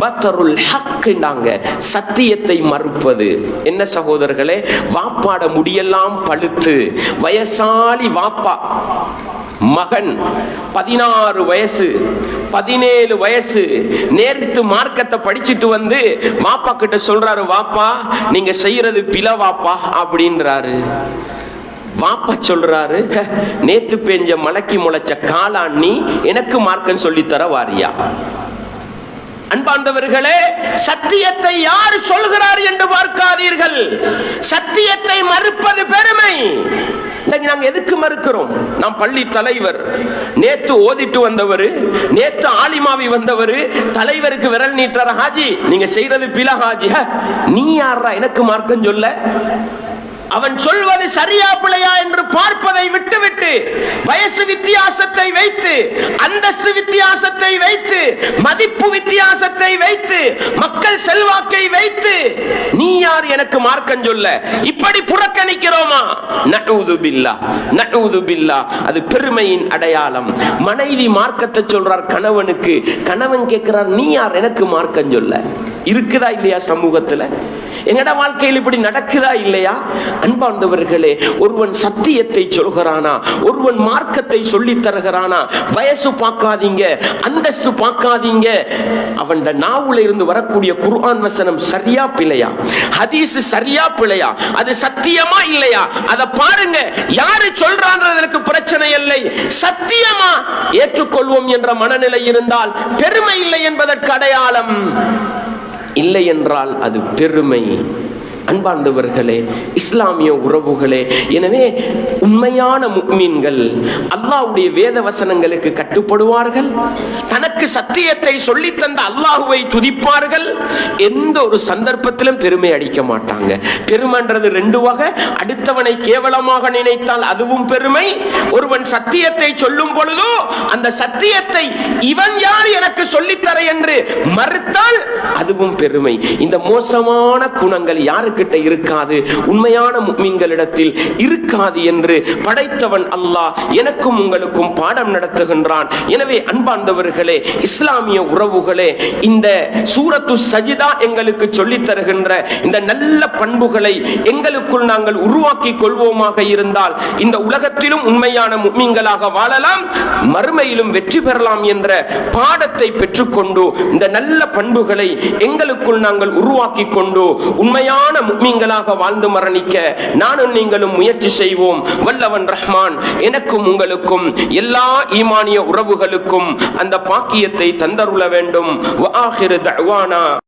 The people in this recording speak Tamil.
பத்தருல் ஹக்குண்டாங்க சத்தியத்தை மறுப்பது. என்ன சகோதரர்களே வாப்பாட முடியெல்லாம் பழுத்து வயசாலி வாப்பா. மகன் பதினாறு வயசு பதினேழு வயசு நேர்த்து மார்க்கத்தை படிச்சுட்டு வந்து வாப்பா கிட்ட சொல்றாரு வாப்பா நீங்க செய்யறது பில வாப்பா அப்படின்றாரு. வாப்பா சொல்றாரு "ஹ, நேத்து பெஞ்ச மலக்கி முளைச்ச காளாண்ணி எனக்கு மார்க்கம் சொல்லித்தர வாரியா? அன்பார்ந்தவர்களே சத்தியத்தை யார் சொல்கிறார் என்று பார்க்காதீர்கள். சத்தியத்தை மறுப்பது பெருமை. இன்னைக்கு நாங்க எதுக்கு மறுக்கிறோம்? நாம் பள்ளி தலைவர். நேத்து ஓதிட்டு வந்தவர் நேத்து ஆலிமாவி வந்தவர் தலைவருக்கு விரல் நீட்டுறார். ஹாஜி நீங்க செய்யறது பில ஹாஜி "ஹ, நீ யாரா எனக்கு மார்க்கம் சொல்ல. அவன் சொல்வது சரியா பிள்ளையா என்று பார்ப்பதை விட்டுவிட்டு வயசு வித்தியாசத்தை வைத்து அந்தஸ்து வித்தியாசத்தை வைத்து மதிப்பு வித்தியாசத்தை வைத்து மக்கள் செல்வாக்கை வைத்து நீ யார் எனக்கு மார்க்கம் சொல்ல? இப்படி புறக்கணிக்கிறோமா? நடுவது பில்லா நடுவது பில்லா. அது பெருமையின் அடையாளம். மனைவி மார்க்கத்தை சொல்றார் கணவனுக்கு கணவன் கேட்கிறார் நீ யார்? எனக்கு மார்க்கம் சொல்ல. இருக்குதா இல்லையா சமூகத்துல? எங்கட வாழ்க்கையில் இப்படி நடக்குதா இல்லையா? அன்பார்ந்தவர்களே ஒருவன் சத்தியத்தை சொல்கிறானா? ஒருவன் மார்க்கத்தை சொல்லி தருகிறானா? வயசு பார்க்காதீங்க அந்தஸ்து பார்க்காதீங்க. அவன் நாவுல இருந்து வரக்கூடிய குர்ஆன் வசனம் சரியா பிழையா? ஹதீஸ் சரியா பிழையா? அது சத்தியமா இல்லையா? அதை பாருங்க யாரு சொல்றான்றதற்கு பிரச்சனை இல்லை. சத்தியமா ஏற்றுக்கொள்வோம் என்ற மனநிலை இருந்தால் பெருமை இல்லை என்பதற்கு அடையாளம் இல்லை என்றால் அது பெருமை. அன்பார்ந்தவர்களே இஸ்லாமிய உறவுகளே எனவே உண்மையான முக்மீன்கள் அல்லாவுடைய வேத வசனங்களுக்கு கட்டுப்படுவார்கள் தனக்கு சத்தியத்தை சொல்லி தந்த அல்லாஹுவை துதிப்பார்கள் எந்த ஒரு சந்தர்ப்பத்திலும் பெருமை அடிக்க மாட்டாங்க. பெருமைன்றது ரெண்டு வகை அடுத்தவனை கேவலமாக நினைத்தால் அதுவும் பெருமை ஒருவன் சத்தியத்தை சொல்லும் பொழுதோ அந்த சத்தியத்தை இவன் யார் எனக்கு சொல்லித்தர என்று மறுத்தால் அதுவும் பெருமை. இந்த மோசமான குணங்கள் யாருக்கு கிட்ட இருக்காது. உண்மையான மீன்களிடத்தில் இருக்காது என்று படைத்தவன் அல்லாஹ் எனக்கும் உங்களுக்கும் பாடம் நடத்துகின்றான். எனவே அன்பாந்தவர்களே இஸ்லாமிய உறவுகளே இந்த சூரத்து சஜிதா எங்களுக்கு சொல்லித் தருகின்ற இந்த நல்ல பண்புகளை எங்களுக்குள் நாங்கள் உருவாக்கி கொள்வோமாக இருந்தால் இந்த உலகத்திலும் உண்மையான முக்மீன்களாக வாழலாம் மறுமையிலும் வெற்றி பெறலாம் என்ற பாடத்தை பெற்றுக்கொண்டு இந்த நல்ல பண்புகளை எங்களுக்குள் நாங்கள் உருவாக்கி கொண்டு உண்மையான முக்மீங்களாக வாழ்ந்து மரணிக்க நானும் நீங்களும் முயற்சி செய்வோம். வல்லவன் ரஹ்மான் எனக்கும் உங்களுக்கும் எல்லா ஈமானிய உறவுகளுக்கும் அந்த பாக்கியத்தை தந்தருள வேண்டும்.